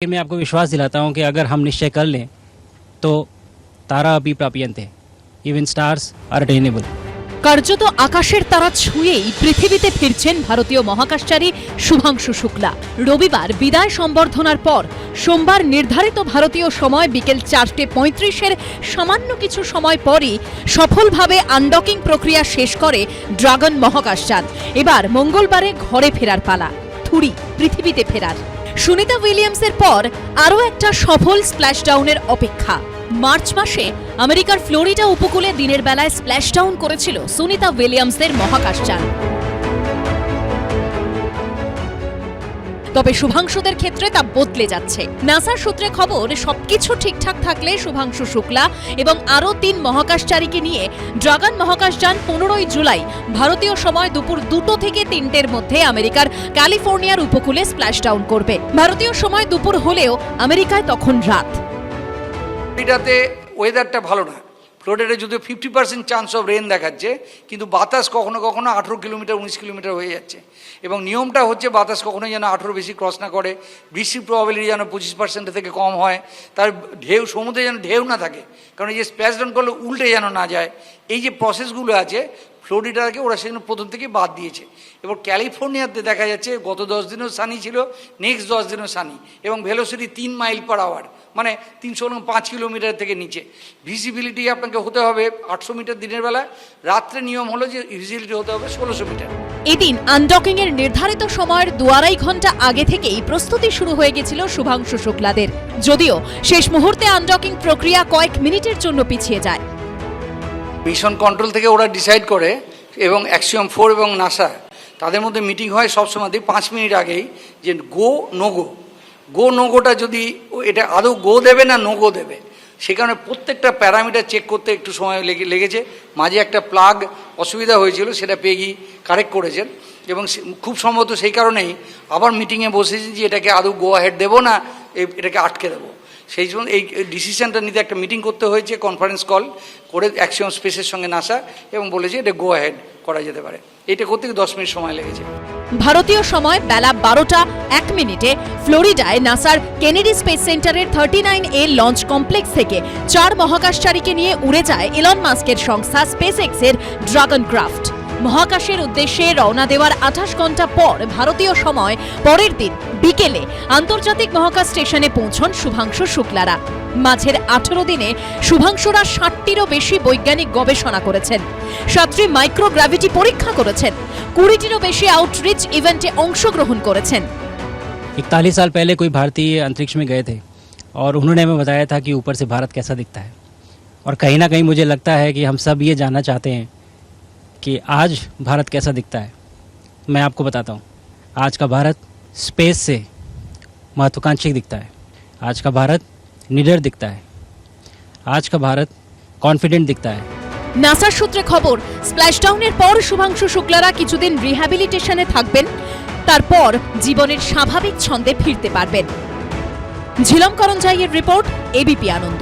मैं आपको विश्वास दिलाता हूँ कि अगर हम निश्चय कर लें तो तारा अभी प्रापियंत है इवन स्टार्स आर अटेनेबल কার্যত আকাশের তারা ছুঁয়েই পৃথিবীতে ফিরছেন ভারতীয় মহাকাশচারী শুভাংশু শুক্লা রবিবার বিদায় সম্বর্ধনার পর সোমবার নির্ধারিত ভারতীয় সময় বিকেল চারটে পঁয়ত্রিশের সামান্য কিছু সময় পরই সফলভাবে আনডকিং প্রক্রিয়া শেষ করে ড্রাগন মহাকাশযান এবার মঙ্গলবারে ঘরে ফেরার পালা থুড়ি পৃথিবীতে ফেরার। সুনিতা উইলিয়ামসের পর আরও একটা সফল স্প্ল্যাশডাউনের অপেক্ষা। মার্চ মাসে আমেরিকার ফ্লোরিডা উপকূলে দিনের বেলায় স্প্ল্যাশডাউন করেছিল সুনিতা উইলিয়ামসের মহাকাশযান। তবে শুভাংশুদের ক্ষেত্রে তা বদলে যাচ্ছে। নাসার সূত্রে খবর, সবকিছু ঠিকঠাক থাকলে শুভাংশু শুক্লা এবং আরও তিন মহাকাশচারীকে নিয়ে ড্রাগন মহাকাশযান পনেরোই জুলাই। ভারতীয় সময় দুপুর দুটো থেকে তিনটের মধ্যে আমেরিকার ক্যালিফোর্নিয়ার উপকূলে স্প্ল্যাশডাউন করবে। ভারতীয় সময় দুপুর হলেও আমেরিকায় তখন রাত। ওয়েদারটা ভালো না। ফ্লোরিডাতে যদিও fifty percent chance of rain দেখাচ্ছে, কিন্তু বাতাস কখনো কখনো আঠেরো কিলোমিটার, উনিশ কিলোমিটার হয়ে যাচ্ছে। এবং নিয়মটা হচ্ছে বাতাস কখনোই যেন আঠেরো বেশি ক্রস না করে, বৃষ্টির প্রবাবিলিটি যেন পঁচিশ পার্সেন্ট থেকে কম হয়, তার ঢেউ, সমুদ্রে যেন ঢেউ না থাকে, কারণ এই যে স্প্যাশ ডাউন করলে উল্টে যেন না যায়, এই যে প্রসেসগুলো আছে ফ্লোরিডাকে ওরা সেজন্য প্রথম থেকে বাদ দিয়েছে। এবং ক্যালিফোর্নিয়াতে দেখা যাচ্ছে গত দশ দিনও সানি ছিল, নেক্সট দশ দিনও সানি। এবং ভেলোসিটি তিন মাইল পার আওয়ার মানে তিনশো পাঁচ কিলোমিটার থেকে নিচে। ভিজিবিলিটি আপনাকে হতে হবে আটশো মিটার দিনের বেলা। রাত্রে নিয়ম হলো যে ভিজিবিলিটি হতে হবে ষোলোশো মিটার। এদিন আনডকিং এর নির্ধারিত সময়ের দু আড়াই ঘণ্টা আগে থেকেই প্রস্তুতি শুরু হয়ে গেছিল শুভাংশু শুক্লাদের। যদিও শেষ মুহূর্তে আনডকিং প্রক্রিয়া কয়েক মিনিটের জন্য পিছিয়ে যায়। মিশন কন্ট্রোল থেকে ওরা ডিসাইড করে এবং অ্যাক্সিয়াম ফোর এবং নাসা তাদের মধ্যে মিটিং হয় সবসময় পাঁচ মিনিট আগেই যে গো নো গো গো নো গোটা যদি এটা আদৌ গো দেবে না নো গো দেবে? সে কারণে প্রত্যেকটা প্যারামিটার চেক করতে একটু সময় লেগে, লেগেছে। মাঝে একটা প্লাগ অসুবিধা হয়েছিল, সেটা পেগি কারেক্ট করেছেন। এবং খুব সম্ভবত সেই কারণেই আবার মিটিংয়ে বসেছি যে এটাকে আদৌ গো হেড দেবো না এটাকে আটকে দেবো। সেই জন্য এই ডিসিশনটা নিতে একটা মিটিং করতে হয়েছে কনফারেন্স কল করে অ্যাকশন স্পেসের সঙ্গে নাসা এবং বলেছে এটা গো হেড করা যেতে পারে। এটা করতে দশ মিনিট সময় লেগেছে। ভারতীয় সময় বেলা বারোটা এক মিনিটে ফ্লোরিডায় নাসার কেনেডি স্পেস সেন্টারের thirty nine A launch complex থেকে চার মহাকাশচারীকে নিয়ে উড়ে যায় ইলন মাস্কের সংস্থা স্পেস এক্সের ড্রাগন ক্রাফট মহাকাশের উদ্দেশ্যে রওনা দেওয়ার আঠাশ ঘন্টা পর ভারতীয় সময় পরের দিন বিকেলে আন্তর্জাতিক মহাকাশ স্টেশনে পৌঁছন শুভাংশু শুক্লারা মাঝের আঠেরো দিনে শুভাংশুরা ষাটটিরও বেশি বৈজ্ঞানিক গবেষণা করেছেন সাতটি মাইক্রোগ্র্যাভিটি পরীক্ষা করেছেন কুড়িটিরও বেশি আউটরিচ ইভেন্টে অংশগ্রহণ করেছেন इकतालीस साल पहले कोई भारतीय अंतरिक्ष में गए थे और उन्होंने हमें बताया था कि ऊपर से भारत कैसा दिखता है और कहीं ना कहीं मुझे लगता है कि हम सब ये जानना चाहते हैं कि आज भारत कैसा दिखता है मैं आपको बताता हूँ आज का भारत स्पेस से महत्वाकांक्षी दिखता है आज का भारत निडर दिखता है आज का भारत कॉन्फिडेंट दिखता है নাসার সূত্রে খবর স্প্ল্যাশডাউনের পর শুভাংশু শুক্লারা কিছুদিন রিহ্যাবিলিটেশনে থাকবেন তারপর জীবনের স্বাভাবিক ছন্দে ফিরতে পারবেন ঝিলম করঞ্জাইয়ের রিপোর্ট এবিপি আনন্দ